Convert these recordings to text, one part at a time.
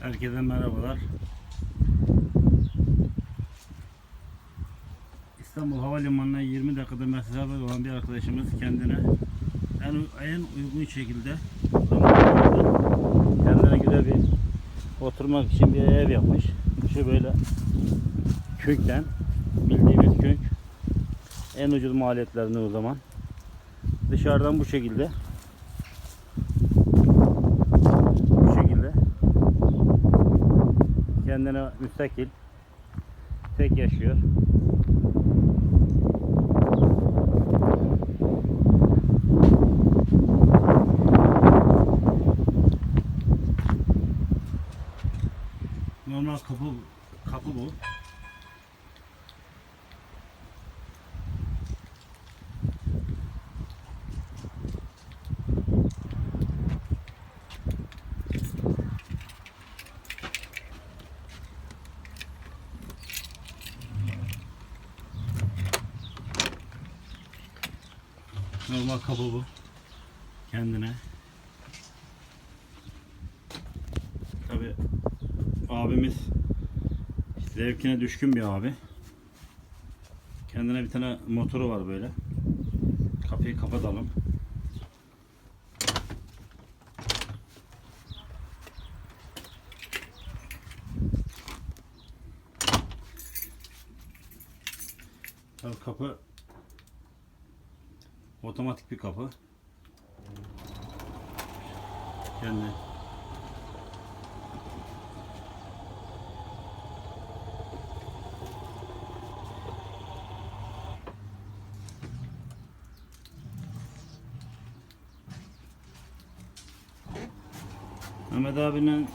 Herkese merhabalar. İstanbul Havalimanı'na 20 dakikada mesafe olan bir arkadaşımız kendine en, en uygun şekilde kendine güzel bir oturmak için bir ev yapmış. Dışı böyle kökten bildiğimiz kök en ucuz maliyetlerini o zaman dışarıdan bu şekilde bu şekilde kendine müstakil tek yaşıyor. Normal kapı kapı bu. Normal kapı bu. Kendine. Tabi abimiz zevkine düşkün bir abi. Kendine bir tane motoru var böyle. Kapıyı kapatalım. Tabii kapı otomatik bir kapı. Kendi Mehmet abinin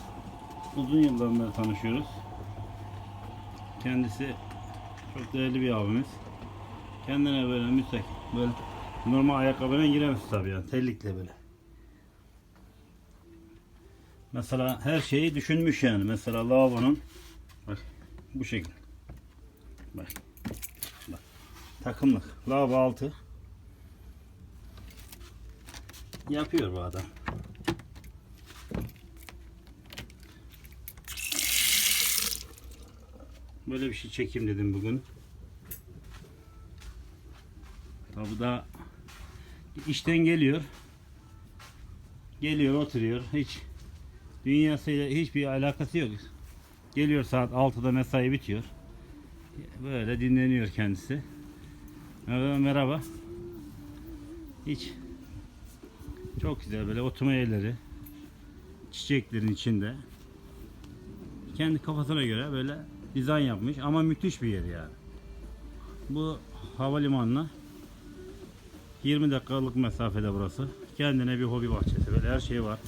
uzun yıllardan beri tanışıyoruz. Kendisi çok değerli bir abimiz. Kendine böyle müstakil, böyle normal ayakkabıyla giremez tabii yani, terlikle böyle. Mesela her şeyi düşünmüş yani. Mesela lavabonun bak bu şekil. Bak. Bak. Takımlık. Lavabo altı. Yapıyor bu adam. Böyle bir şey çekeyim dedim bugün. Tabi bu da işten geliyor. Geliyor oturuyor. Hiç dünyasıyla hiçbir alakası yok. Geliyor saat 6'da mesai bitiyor. Böyle dinleniyor kendisi. Merhaba. merhaba. Hiç çok güzel böyle oturma yerleri çiçeklerin içinde kendi kafasına göre böyle dizayn yapmış ama müthiş bir yer yani. Bu havalimanına 20 dakikalık mesafede burası. Kendine bir hobi bahçesi böyle her şey var.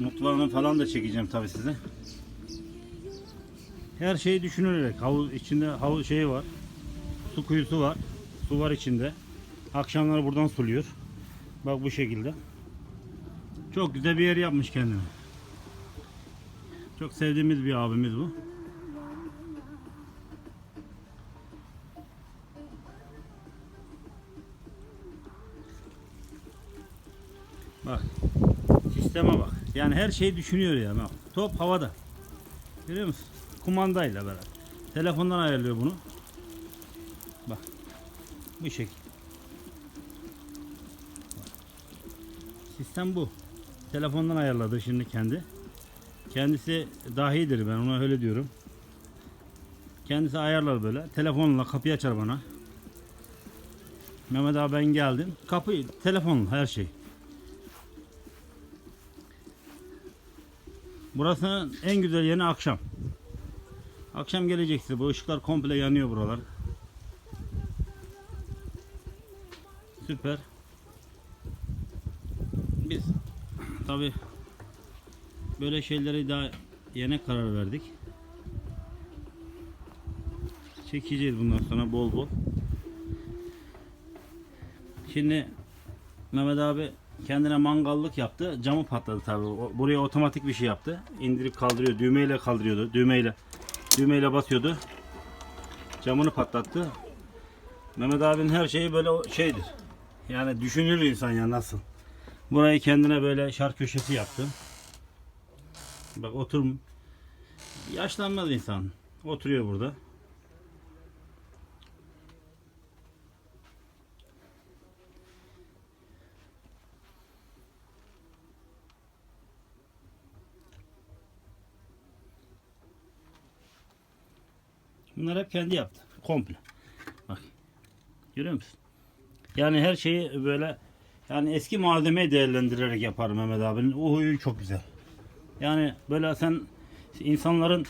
Mutfağını falan da çekeceğim tabi size. Her şeyi düşünülerek havuz içinde havuz şeyi var. Su kuyusu var. Su var içinde. Akşamları buradan suluyor. Bak bu şekilde. Çok güzel bir yer yapmış kendine. Çok sevdiğimiz bir abimiz bu. Bak. Sisteme bak. Yani her şeyi düşünüyor yani. Bak. Top havada. Görüyor musun? Kumandayla beraber. Telefondan ayarlıyor bunu. Bak. Bu şekil. Sistem bu. Telefondan ayarladı şimdi kendi. Kendisi dahidir ben ona öyle diyorum. Kendisi ayarlar böyle. Telefonla kapıyı açar bana. Mehmet abi ben geldim. Kapı, telefonla her şey. Burasının en güzel yeri akşam. Akşam geleceksin. Bu ışıklar komple yanıyor buralar. Süper. Biz tabi böyle şeyleri daha yeni karar verdik. Çekeceğiz bundan sonra bol bol. Şimdi Mehmet abi kendine mangallık yaptı. Camı patladı tabi. Buraya otomatik bir şey yaptı. İndirip kaldırıyor. Düğmeyle kaldırıyordu. Düğmeyle düğmeyle basıyordu. Camını patlattı. Mehmet abinin her şeyi böyle şeydir. Yani düşünür insan ya nasıl. Burayı kendine böyle şark köşesi yaptı. Bak otur. Yaşlanmaz insan. Oturuyor burada. Bunlar hep kendi yaptı. Komple. Bak. Görüyor musun? Yani her şeyi böyle yani eski malzemeyi değerlendirerek yapar Mehmet abinin. O huyu çok güzel. Yani böyle sen insanların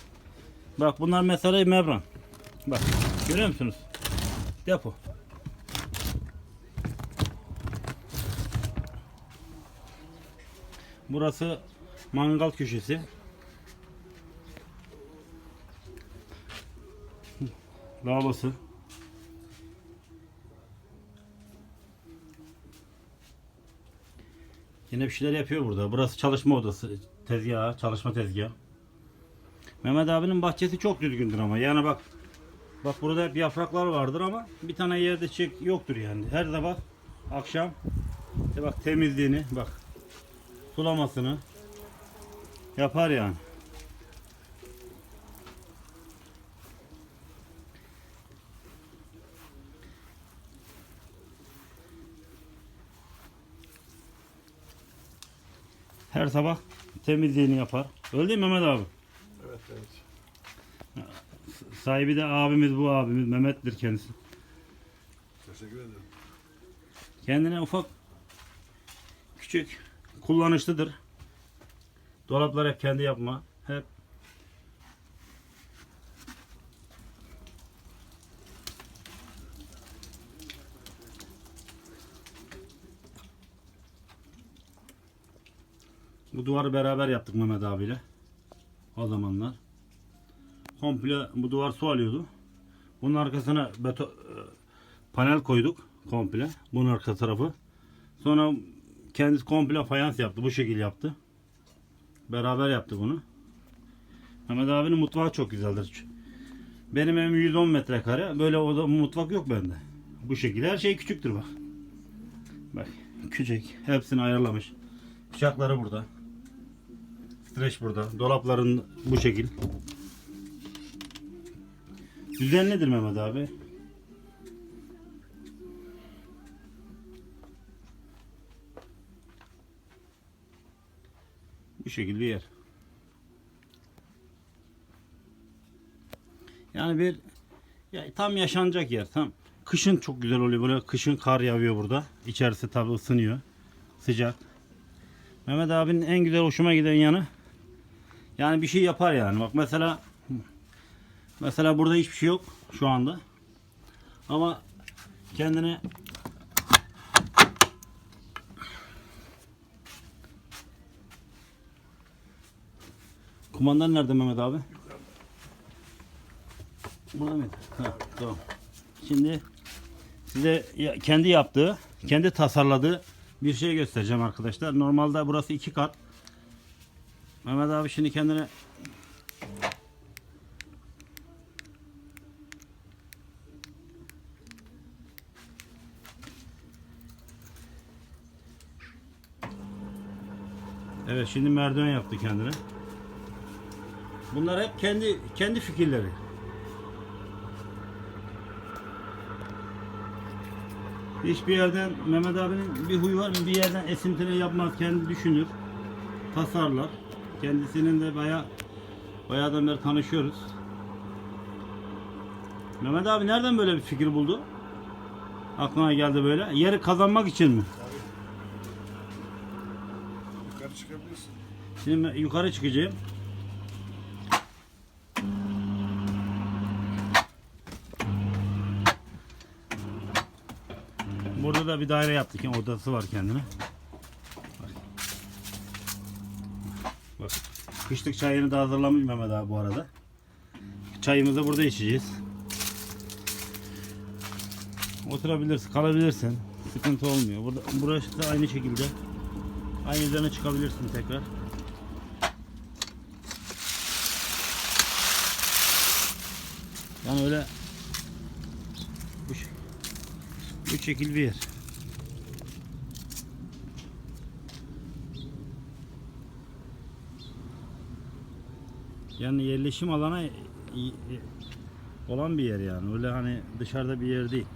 bak bunlar mesela membran. Bak görüyor musunuz? Depo. Burası mangal köşesi. Lavabosu. Yine bir şeyler yapıyor burada. Burası çalışma odası. Tezgahı, çalışma tezgahı. Mehmet abinin bahçesi çok düzgündür ama. Yani bak bak burada hep yapraklar vardır ama bir tane yerde çiçek yoktur yani. Her sabah akşam işte bak temizliğini bak sulamasını yapar yani. Her sabah temizliğini yapar. Öyle değil mi Mehmet abi? Evet evet. Sahibi de abimiz bu abimiz. Mehmet'tir kendisi. Teşekkür ederim. Kendine ufak küçük kullanışlıdır. Dolaplar hep kendi yapma. Hep Bu duvarı beraber yaptık Mehmet abiyle. O zamanlar. Komple bu duvar su alıyordu. Bunun arkasına beton panel koyduk komple. Bunun arka tarafı. Sonra kendisi komple fayans yaptı. Bu şekil yaptı. Beraber yaptı bunu. Mehmet abinin mutfağı çok güzeldir. Benim evim 110 metrekare. Böyle oda mutfak yok bende. Bu şekil. Her şey küçüktür bak. Bak küçük. Hepsini ayarlamış. Bıçakları burada. Streç burada. Dolapların bu şekil. Düzenlidir Mehmet abi. Bu şekilde yer. Yani bir ya tam yaşanacak yer. Tam kışın çok güzel oluyor. Böyle kışın kar yağıyor burada. İçerisi tabi ısınıyor. Sıcak. Mehmet abinin en güzel hoşuma giden yanı yani bir şey yapar yani. Bak mesela mesela burada hiçbir şey yok şu anda. Ama kendine Kumandan nerede Mehmet abi? Burada mıydı? Tamam. Şimdi size kendi yaptığı, kendi tasarladığı bir şey göstereceğim arkadaşlar. Normalde burası iki kat. Mehmet abi şimdi kendine Evet şimdi merdiven yaptı kendine. Bunlar hep kendi kendi fikirleri. Hiçbir yerden Mehmet abinin bir huyu var mı? Bir yerden esintili yapmaz. Kendi düşünür. Tasarlar. Kendisinin de baya bayağıdan beri tanışıyoruz. Mehmet abi nereden böyle bir fikir buldu? Aklına geldi böyle. Yeri kazanmak için mi? Yukarı çıkabilirsin. Şimdi ben yukarı çıkacağım. Burada da bir daire yaptık. Yani odası var kendine. Bak. Bak. Kışlık çayını da hazırlamış Mehmet abi bu arada. Çayımızı burada içeceğiz. Oturabilirsin, kalabilirsin. Sıkıntı olmuyor. Burada, burası da aynı şekilde. Aynı üzerine çıkabilirsin tekrar. Yani öyle bu, bu şekil bir yer. Yani yerleşim alana olan bir yer yani. Öyle hani dışarıda bir yer değil.